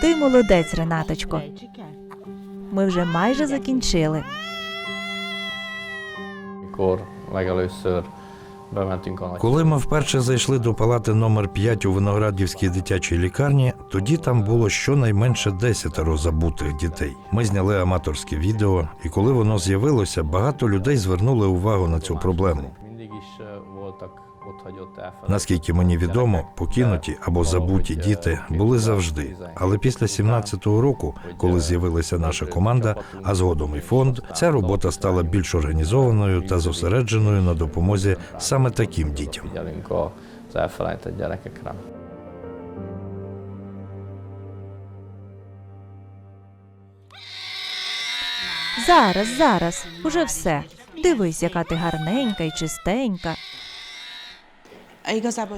Ти молодець, Ренаточко. Ми вже майже закінчили. Коли ми вперше зайшли до палати номер 5 у Виноградівській дитячій лікарні, тоді там було щонайменше десятеро забутих дітей. Ми зняли аматорське відео, і коли воно з'явилося, багато людей звернули увагу на цю проблему. Наскільки мені відомо, покинуті або забуті діти були завжди. Але після 17-го року, коли з'явилася наша команда, а згодом і фонд, ця робота стала більш організованою та зосередженою на допомозі саме таким дітям. Зараз, зараз, уже все. Дивись, яка ти гарненька і чистенька.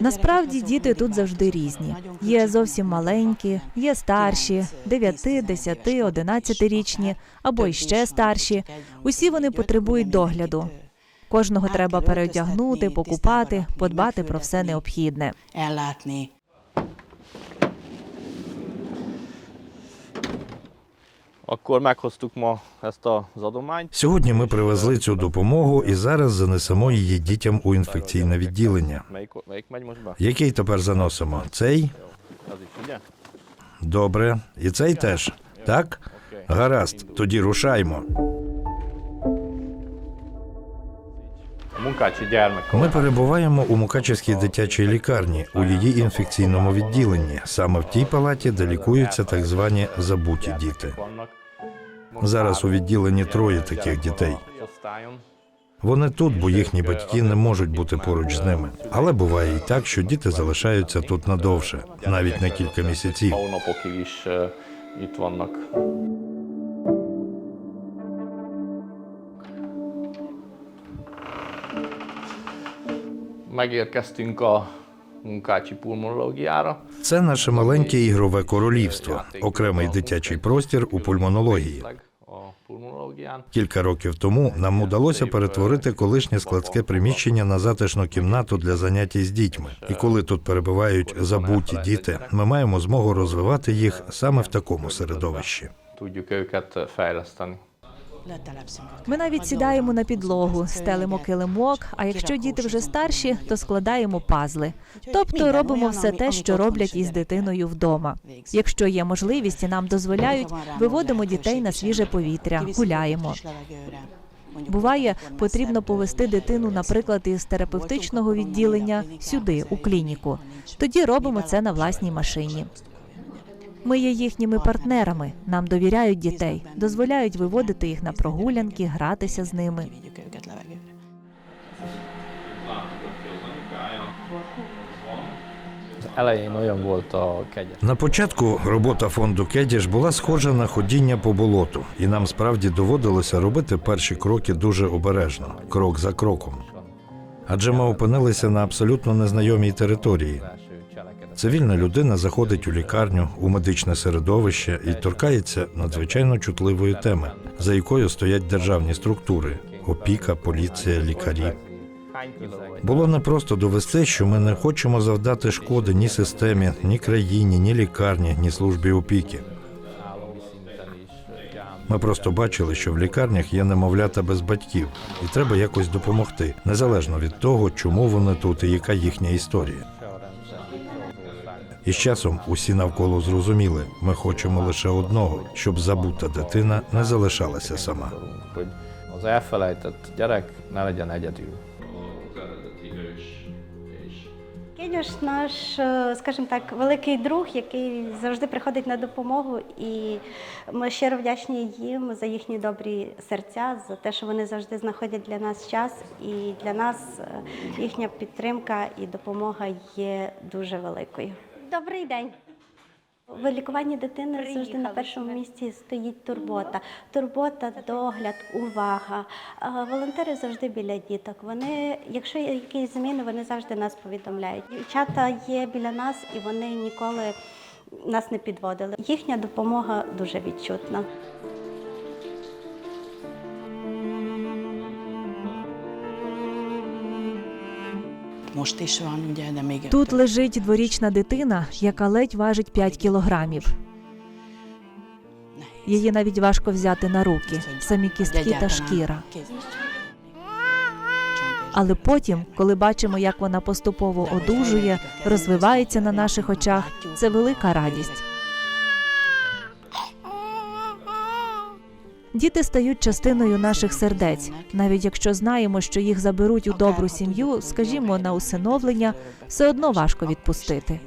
Насправді діти тут завжди різні. Є зовсім маленькі, є старші, 9, 10, 11 річні або іще старші. Усі вони потребують догляду. Кожного треба переодягнути, покупати, подбати про все необхідне. Akkor meghoztuk ma ezt az adományt. Сьогодні ми привезли цю допомогу і зараз занесемо її дітям у інфекційне відділення. Який тепер заносимо? Цей? Добре. І цей теж. Так? Гаразд, тоді рушаймо. Ми перебуваємо у Мукачевській дитячій лікарні у її інфекційному відділенні, саме в тій палаті, де лікуються так звані забуті діти. Зараз у відділенні троє таких дітей. Вони тут, бо їхні батьки не можуть бути поруч з ними. Але буває і так, що діти залишаються тут надовше, навіть на кілька місяців. Megérkeztünk a munkácsi pulmonológiára. Це наше маленьке ігрове королівство, окремий дитячий простір у пульмонології. Кілька років тому нам удалося перетворити колишнє складське приміщення на затишну кімнату для занять з дітьми. І коли тут перебувають забуті діти, ми маємо змогу розвивати їх саме в такому середовищі. Ми навіть сідаємо на підлогу, стелимо килимок. А якщо діти вже старші, то складаємо пазли. Тобто робимо все те, що роблять із дитиною вдома. Якщо є можливість і нам дозволяють, виводимо дітей на свіже повітря, гуляємо. Буває, потрібно повести дитину, наприклад, із терапевтичного відділення сюди, у клініку. Тоді робимо це на власній машині. Ми є їхніми партнерами, нам довіряють дітей, дозволяють виводити їх на прогулянки, гратися з ними. На початку робота фонду Кедіш була схожа на ходіння по болоту, і нам справді доводилося робити перші кроки дуже обережно, крок за кроком. Адже ми опинилися на абсолютно незнайомій території. Цивільна людина заходить у лікарню, у медичне середовище і торкається надзвичайно чутливої теми, за якою стоять державні структури: опіка, поліція, лікарі. Було непросто довести, що ми не хочемо завдати шкоди ні системі, ні країні, ні лікарні, ні службі опіки. Ми просто бачили, що в лікарнях є немовлята без батьків, і треба якось допомогти, незалежно від того, чому вони тут і яка їхня історія. І з часом усі навколо зрозуміли, ми хочемо лише одного, щоб забута дитина не залишалася сама. Кедюш наш, е, скажімо так, великий друг, який завжди приходить на допомогу, і ми щиро вдячні їм за їхні добрі серця, за те, що вони завжди знаходять для нас час. І для нас е, їхня підтримка і допомога є дуже великою. Добрий день. В лікуванні дитини завжди на першому місці стоїть турбота. Турбота, догляд, увага. Волонтери завжди біля діток. Вони, якщо є якісь зміни, вони завжди нас повідомляють. Дівчата є біля нас і вони ніколи нас не підводили. Їхня допомога дуже відчутна. Тут лежить дворічна дитина, яка ледь важить 5 кілограмів. Її навіть важко взяти на руки, самі кістки та шкіра. Але потім, коли бачимо, як вона поступово одужує, розвивається на наших очах, це велика радість. Діти стають частиною наших сердець, навіть якщо знаємо, що їх заберуть у добру сім'ю, скажімо, на усиновлення, все одно важко відпустити.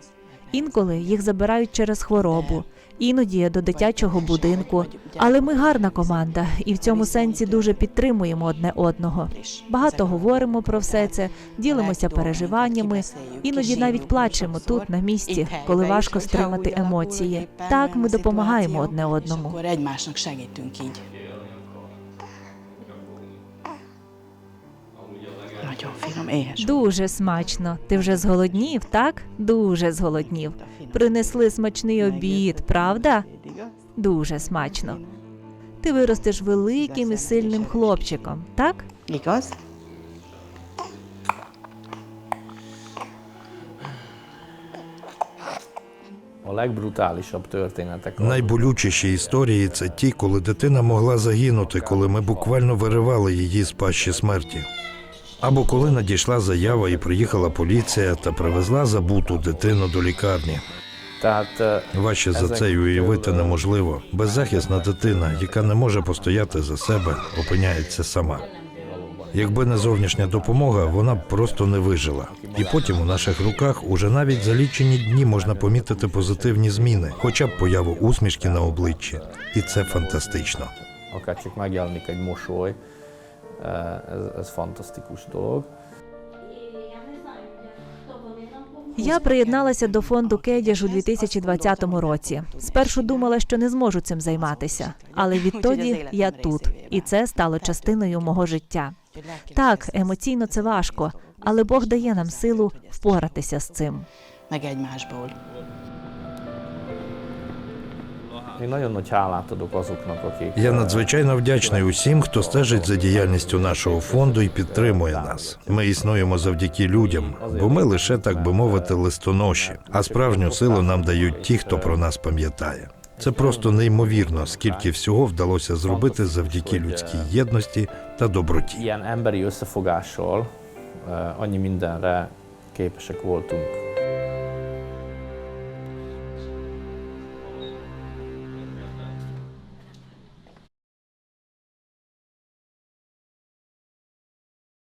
Інколи їх забирають через хворобу, іноді до дитячого будинку. Але ми гарна команда, і в цьому сенсі дуже підтримуємо одне одного. Багато говоримо про все це, ділимося переживаннями, іноді навіть плачемо тут на місці, коли важко стримати емоції. Так ми допомагаємо одне одному. Дуже смачно. Ти вже зголоднів, так? Дуже зголоднів. Принесли смачний обід, правда? Дуже смачно. Ти виростеш великим і сильним хлопчиком, так? Найболючіші історії це ті, коли дитина могла загинути, коли ми буквально виривали її з пащі смерті. Або коли надійшла заява і приїхала поліція та привезла забуту дитину до лікарні. Важче за це й уявити неможливо. Беззахисна дитина, яка не може постояти за себе, опиняється сама. Якби не зовнішня допомога, вона б просто не вижила. І потім у наших руках уже навіть за лічені дні можна помітити позитивні зміни, хоча б появу усмішки на обличчі. І це фантастично. Ez, ez fantasztikus dolog. Я приєдналася до фонду Кедіж у 2020 році. Спершу думала, що не зможу цим займатися, але відтоді я тут, і це стало частиною мого життя. Так, емоційно це важко, але Бог дає нам силу впоратися з цим. Я надзвичайно вдячний усім, хто стежить за діяльністю нашого фонду і підтримує нас. Ми існуємо завдяки людям, бо ми лише так би мовити листоноші. А справжню силу нам дають ті, хто про нас пам'ятає. Це просто неймовірно, скільки всього вдалося зробити завдяки людській єдності та доброті. ilyen emberi összefogással eh, annyi mindenre képesek voltunk